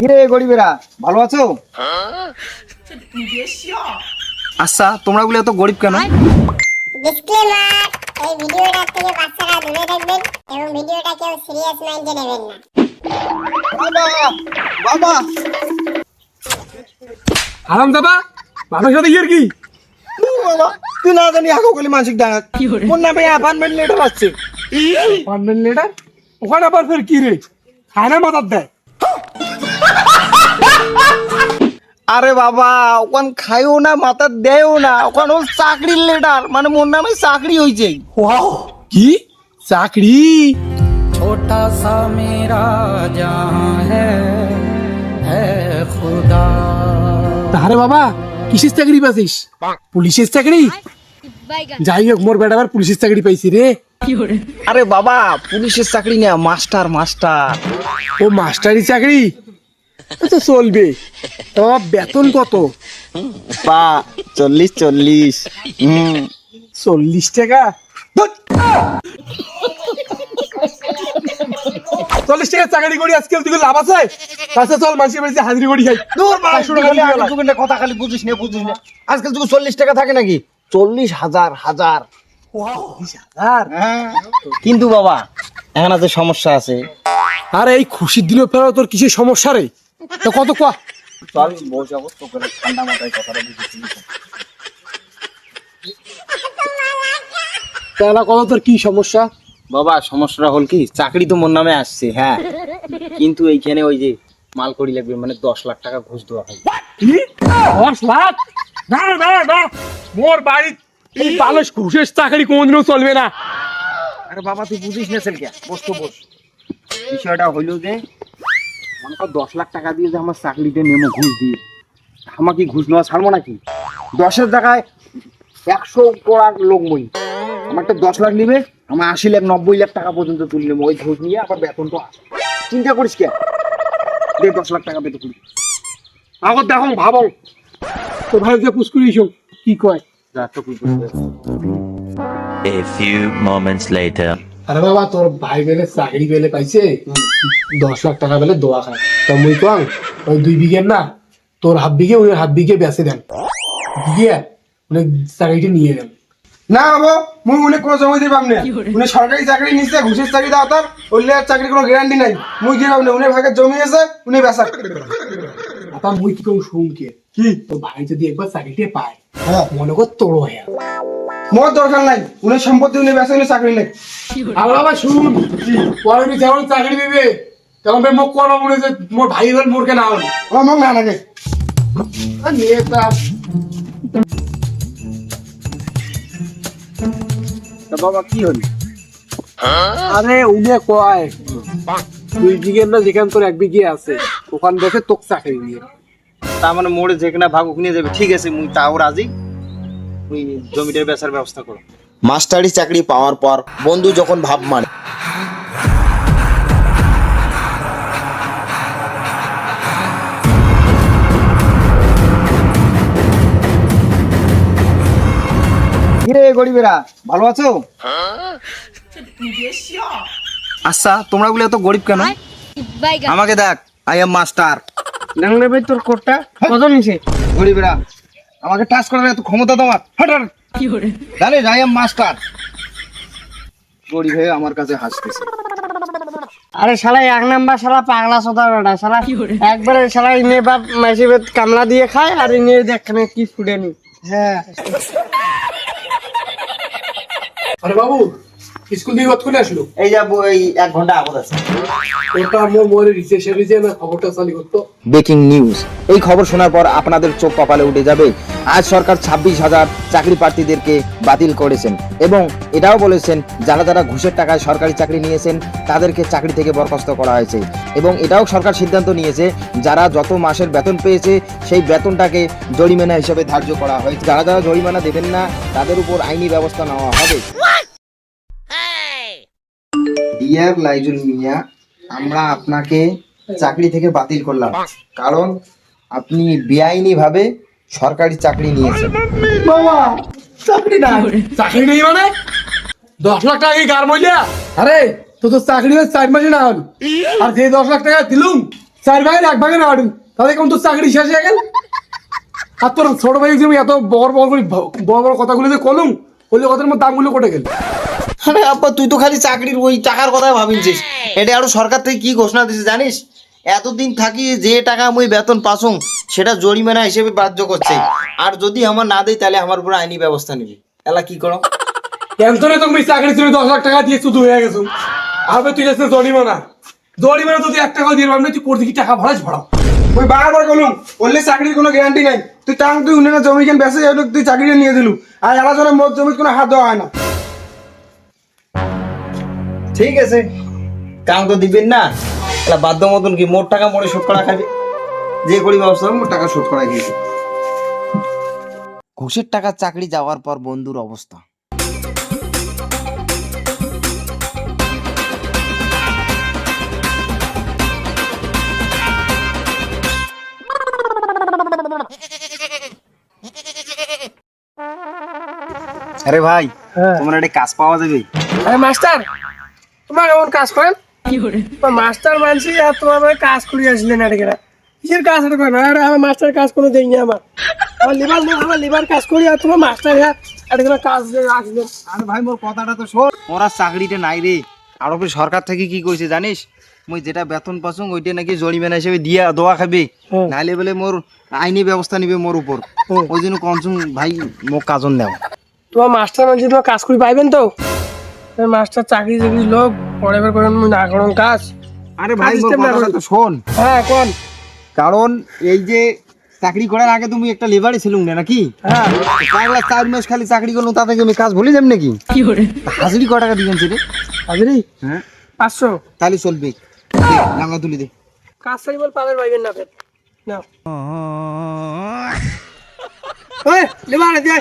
কিরে গরিবেরা ভালো আছো? আচ্ছা তোমরা গুলো এত গরিব কেন? ডিসক্লেমার এই ভিডিওটা থেকে বাচ্চারা দূরে থাকবেন এবং ভিডিওটা কেউ সিরিয়াস মাইন্ডে নেবেন না। বাবা বাবা। আরাম দাদা বাবার সাথে ইয়ের কি? ও বাবা তুই না জানি আগো গলি মানসিক ডাঙা কোন নামে অ্যাপার্টমেন্ট লেটার আসছে পান্ডেল লেটার ওখানে আবার ফের কি রে? খায় না মাথার দেয়। আরে বাবা ওখান খাইও না মাথা দেও না ওখান ও চাকরির লেটার মানে মোর নামে চাকরি হয়েছে কি? চাকরি? ছোটা সা মেরা জাহাঁ হ্যাঁ খুদা। তাহারে বাবা কিসের চাকরি পাইছিস? পুলিশের চাকরি? যাই হোক মোর বেটা আবার পুলিশের চাকরি পাইছি রে। আরে বাবা পুলিশের চাকরি না মাস্টার মাস্টার। ও মাস্টারি চাকরি? তো চলবে। তো বেতন কত? বা চল্লিশ চল্লিশ। হুম। চল্লিশ টাকা? চল্লিশ টাকা চাকরি করি আজকে তুই লাভ আছে? আচ্ছা চল মানুষের বাড়িতে হাজিরি করি খাই দূর বাবা, পাঁচশো তুই টাকা খালি কথা বুঝিস না বুঝিস না। আজকাল চল্লিশ টাকা থাকে নাকি? চল্লিশ হাজার হাজার। হ্যাঁ। কিন্তু বাবা এখন আছে সমস্যা আছে। আর এই খুশির দিনে ফেরা তোর কিসের সমস্যা রে? তো কত কোয়া চল বসাবো তো করে ঠান্ডা মাথায় কথাটা বুঝেছি তাহলে কত তোর কি সমস্যা? বাবা সমস্যাটা হল কি চাকরি তো মোর নামে আসছে হ্যাঁ। কিন্তু এইখানে ওই যে মাল করি লাগবে মানে দশ লাখ টাকা ঘুষ দেওয়া হয়। দশ লাখ? না না না মোর বাড়ি এই বালস ঘুষের চাকরি কোনদিনও চলবে না। আরে বাবা তুই বুঝিস না সেলকে বস তো বস। বিষয়টা হইল যে মনে কর দশ লাখ টাকা দিয়ে যে আমার চাকরিতে নেমো ঘুষ দিয়ে। আমাকে ঘুষ নেওয়া ছাড়বো নাকি? দশের জায়গায় একশো করার লোক মই আমারটা দশ লাখ নিবে আমার আশি লাখ নব্বই লাখ টাকা পর্যন্ত তুলে নেব। ওই ঘুষ নিয়ে আবার বেতন তো আসে চিন্তা করিস কে? দে দশ লাখ টাকা বেতন তুলি। আগত দেখো ভাবো। তো ভাই যে পুষ্কুরি কি কয়? তো A few moments later. আরে বাবা তোর ভাই বেলে চাকরি বেলে পাইছে? দশ লাখ টাকা বেলে দোয়া খায়। তো মুই কং ওই দুই বিঘের না তোর হাফ বিঘে ওই হাফ বিঘে বেচে দেন। দিয়ে মানে চাকরিটা নিয়ে নেন। না বাবু মুই উনি কোনো জমি দিয়ে পাবনি উনি সরকারি চাকরি নিচ্ছে ঘুষের চাকরি দাও তার উল্লে চাকরি কোনো গ্যারান্টি নাই। মুই দিয়ে পাবনি উনি ভাগে জমি আছে উনি বেচা। আতা মুই কি করব শুনকে কি তো ভাই যদি একবার চাকরিটা পায় হ্যাঁ। মনে কর তোর হয়ে। মোর দরকার নাই। উনি সম্পত্তি উনি বেচা উনি চাকরি নেই। আর বাবা শুন পরে তুই যেমন চাকরি দিবে তখন ফের মুখ করব মনে যে মোর ভাই হল মোরকে না হল। ও মোক না নাগে নেতা তা বাবা কি হল? আরে উনি কয় দুই বিঘের না যেখানে তোর এক বিঘে আছে ওখান দেখে তোক চাকরি দিয়ে। তার মানে মোড়ে যেখানে ভাগ নিয়ে যাবে। ঠিক আছে মুই তাও রাজি। ওই জমিটার বেচার ব্যবস্থা করো। মাস্টারি চাকরি পাওয়ার পর বন্ধু যখন ভাব মানে। কিরে গরিবেরা ভালো আছো? আচ্ছা তোমরা গুলো এত গরিব কেন? আমাকে দেখ আই এম মাস্টার ডাংলে ভাই তোর কোটটা কত নিছে গরিবেরা আমাকে টাচ করার এত ক্ষমতা তোমার। Hot hot. জানিস আই এম মাস্টার গরিব হয়ে আমার কাছে হাসতেছে। আরে শালা এক নাম্বার শালা পাগলা সোদা বেটা শালা। একবারে শালা ইনে বাপ মাসি কামলা দিয়ে খায় আর ইনে দেখখানে কি ফুডে নি। হ্যাঁ। আরে বাবু স্কুল থেকে কতক্ষণে আসলো? এই যাব এই এক ঘণ্টা আগত আছে। ওটা আমার মনে রিসেস রিসে না খবরটা চালি করতো। ব্রেকিং নিউজ এই খবর শোনার পর আপনাদের চোখ কপালে উঠে যাবে আজ সরকার ছাব্বিশ হাজার চাকরি প্রার্থীদেরকে বাতিল করেছেন এবং এটাও বলেছেন, যারা যারা ঘুষের টাকায় সরকারি চাকরি নিয়েছেন, তাদেরকে চাকরি থেকে বরখাস্ত করা হয়েছে। এবং এটাও সরকার সিদ্ধান্ত নিয়েছে, যারা যত মাসের বেতন পেয়েছে, সেই বেতনটাকে জরিমানা হিসেবে ধার্য করা হয়েছে। যারা যারা জরিমানা দেবেন না, তাদের উপর আইনি ব্যবস্থা নেওয়া হবে। ডিয়ার লাইজুল মিয়া, আমরা আপনাকে চাকরি থেকে বাতিল করলাম। কারণ আপনি বেআইনি ভাবে সরকারি চাকরি নিয়েছেন চাকরি না চাকরি নেই মানে? দশ লাখ টাকা কি গার মইলা? আরে তো তো চাকরি হয়ে চার মাসে না হল। আর যে দশ লাখ টাকা দিলুম চার ভাগের এক ভাগে না আড়ু তাহলে কেমন তোর চাকরি শেষ হয়ে গেল? আর তোর ছোট ভাই যে এত বড় বড় করে বড় বড় কথাগুলো যে কলম ওই কথার মধ্যে দামগুলো কটে গেল। আরে আব্বা তুই তো খালি চাকরির ওই টাকার কথা ভাবিছিস এটা আরও সরকার থেকে কি ঘোষণা দিছে জানিস? এতদিন থাকি যে টাকা আমি বেতন পাসং সেটা জরিমানা হিসেবে বাধ্য করছে। আর যদি আমার না দেয় তাহলে আমার উপর আইনি ব্যবস্থা নিবে। এলা কি করো? টেনশনে তুমি চাকরি ছিল দশ লাখ টাকা দিয়ে শুধু হয়ে গেছো আবে তুই যাচ্ছে জরিমানা। জরিমানা তো তুই এক টাকা দিয়ে পারবি না, তুই প্রতি টাকা ভরাস ভরাও। ওই বারবার বলুম বললে চাকরির কোনো গ্যারান্টি নাই। তুই টাং তুই উন্নয়নের জমি কেন বেসে যাই তুই চাকরিটা নিয়ে দিলু। আর এলা জনের মোট জমির কোনো হাত দেওয়া হয় না। ঠিক আছে। কাম তো দিবেন না? এলা বাধ্য মতন কি মোট টাকা মোড়ে শোধ করা খাবে? যে করি ব্যবস্থা মোট টাকা শোধ করা গিয়েছে ঘুষের টাকার চাকরি যাওয়ার পর বন্ধুর অবস্থা। আরে ভাই হ্যাঁ। তোমার একটা কাজ পাওয়া যাবে। আরে মাস্টার তোমার এমন কাজ করেন? মাস্টার মানছি আর তোমার কাজ করে আসলেন আর কিসের কাজ এটা করেন আর আমার মাস্টার কাজ কোনো দেয়নি আমার। আমার লিভার আমার লিভার কাজ করি আর তোমার মাস্টার হ্যাঁ এটা কাজ আরে ভাই মোর কথাটা তো শোন। ওরা চাকরিটা নাই রে। আর ওপরে সরকার থেকে কি কইছে জানিস? মুই যেটা বেতন পাসুং ওইটা নাকি জরিমানা হিসেবে দিয়া দোয়া খাবে। হুম। নাইলে বলে মোর আইনি ব্যবস্থা নিবে মোর উপর। হুম। ওই জন্য কনসুম ভাই মোক কাজন নেও। তোমার মাস্টার মানছি তোমার কাজ করে পাইবেন তো? মাস্টার চাকরি চাকরি লোক। পরে বের করেন না করুন কাজ। আরে ভাই না করি। তো শোন। হ্যাঁ কোন? কারণ এই যে চাকরি করার আগে তুমি একটা লেবারে ছিলুম না নাকি? হ্যাঁ। পাগলা চার মাস খালি চাকরি করলাম তাতে কি আমি কাজ ভুলে যাম নাকি? হাজিরি ক টাকা দিবেন রে হাজিরি? হ্যাঁ। পাঁচশো। তাহলে চলবে লাঙ্গা তুলি দে। কাজ সারি বল পাবেন পাইবেন না ফের ওই লেবার দে।